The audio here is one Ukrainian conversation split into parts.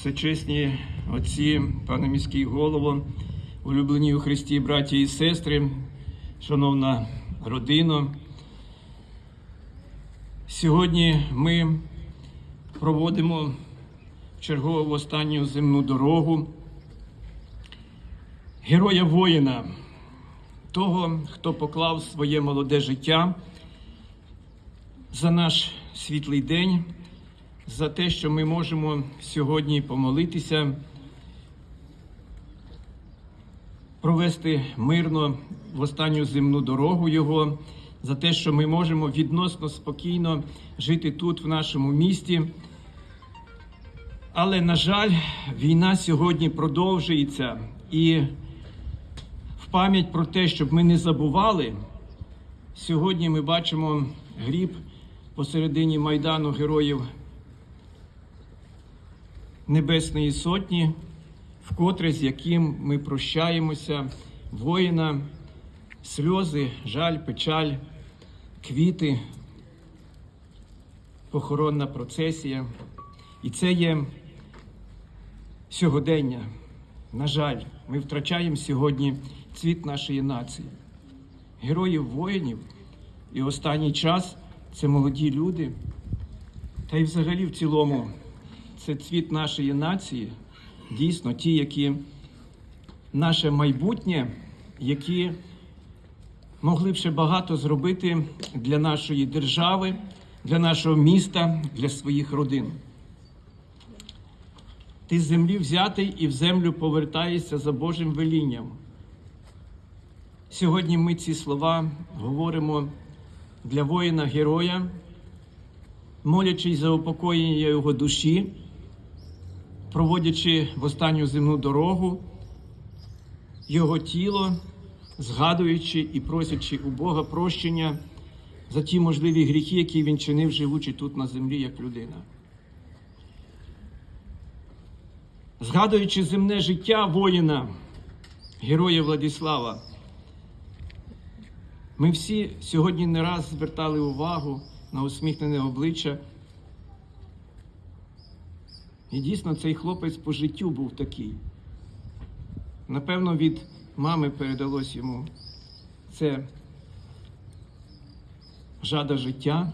всечесні отці, пане міський голово, улюблені у Христі браті і сестри, шановна родино. Сьогодні ми проводимо чергову останню земну дорогу героя воїна, того, хто поклав своє молоде життя за наш світлий день, за те, що ми можемо сьогодні помолитися, провести мирно в останню земну дорогу Його, за те, що ми можемо відносно спокійно жити тут, в нашому місті. Але, на жаль, війна сьогодні продовжується і в пам'ять про те, щоб ми не забували, сьогодні ми бачимо гріб посередині Майдану Героїв Небесної Сотні, вкотре з яким ми прощаємося, воїна, сльози, жаль, печаль, квіти, похоронна процесія. І це є сьогодення. На жаль, ми втрачаємо сьогодні цвіт нашої нації, героїв воїнів. І останній час це молоді люди, та й взагалі в цілому це цвіт нашої нації, дійсно ті, які наше майбутнє, які могли б ще багато зробити для нашої держави, для нашого міста, для своїх родин. Ти з землі взятий і в землю повертаєшся за Божим велінням. Сьогодні ми ці слова говоримо для воїна-героя, молячись за упокоєння його душі, проводячи в останню земну дорогу його тіло, згадуючи і просячи у Бога прощення за ті можливі гріхи, які він чинив, живучи тут на землі як людина. Згадуючи земне життя воїна, героя Владислава, ми всі сьогодні не раз звертали увагу на усміхнене обличчя. І дійсно цей хлопець по життю був такий. Напевно, від мами передалось йому це жада життя,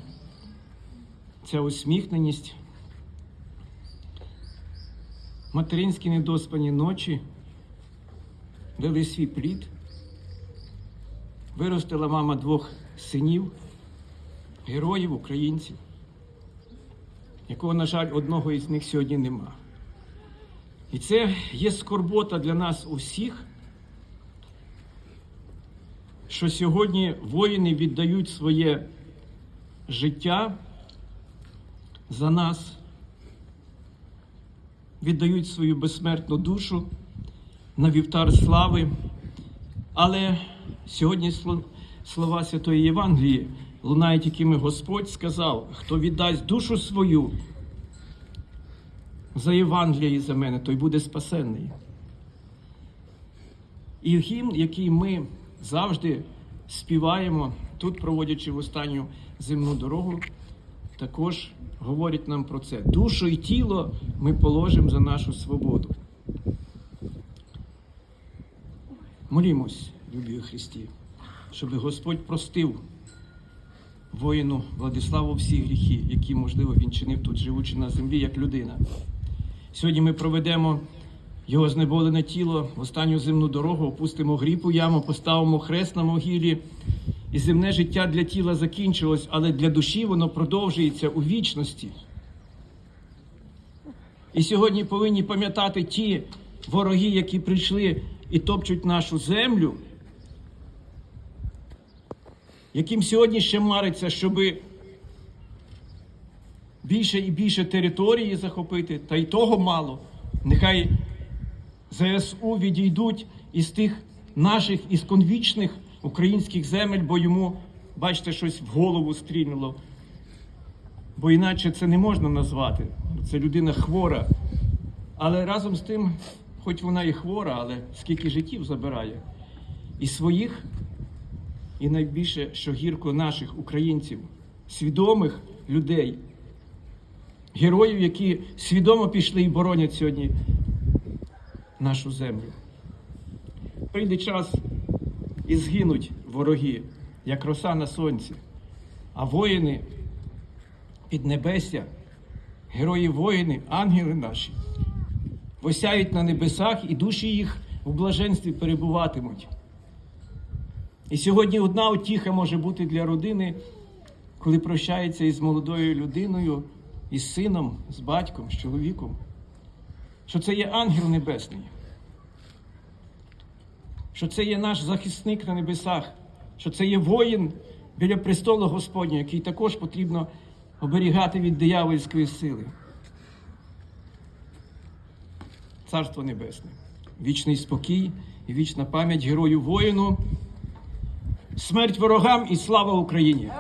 ця усміхненість, материнські недоспані ночі дали свій плід. Виростила мама двох синів, героїв, українців, якого, на жаль, одного із них сьогодні нема. І це є скорбота для нас усіх, що сьогодні воїни віддають своє життя за нас, віддають свою безсмертну душу на вівтар слави. Але сьогодні слова Святої Євангелії лунають, якими Господь сказав, хто віддасть душу свою за Євангеліє і за мене, той буде спасенний. І гімн, який ми завжди співаємо, тут проводячи в останню земну дорогу, також говорить нам про це. Душу і тіло ми положимо за нашу свободу. Молімось, любі Христі, щоб Господь простив воїну Владиславу всі гріхи, які, можливо, він чинив тут, живучи на землі, як людина. Сьогодні ми проведемо його знеболене тіло в останню земну дорогу, опустимо гріб у яму, поставимо хрест на могилі. І земне життя для тіла закінчилось, але для душі воно продовжується у вічності. І сьогодні повинні пам'ятати ті вороги, які прийшли і топчуть нашу землю, яким сьогодні ще мариться, щоб більше і більше території захопити, та й того мало. Нехай ЗСУ відійдуть із тих наших ісконвічних українських земель, бо йому, бачите, щось в голову стрільнуло. Бо іначе це не можна назвати. Це людина хвора. Але разом з тим, хоч вона і хвора, але скільки життів забирає. І своїх, і найбільше, що гірко наших українців, свідомих людей, героїв, які свідомо пішли і боронять сьогодні нашу землю. Прийде час і згинуть вороги, як роса на сонці, а воїни піднебесся, герої воїни, ангели наші, осяють на небесах і душі їх в блаженстві перебуватимуть. І сьогодні одна утіха може бути для родини, коли прощається із молодою людиною, із сином, з батьком, з чоловіком, що це є ангел небесний, що це є наш захисник на небесах, що це є воїн біля престолу Господнього, який також потрібно оберігати від диявольської сили. Царство Небесне, вічний спокій і вічна пам'ять герою воїну, смерть ворогам і слава Україні!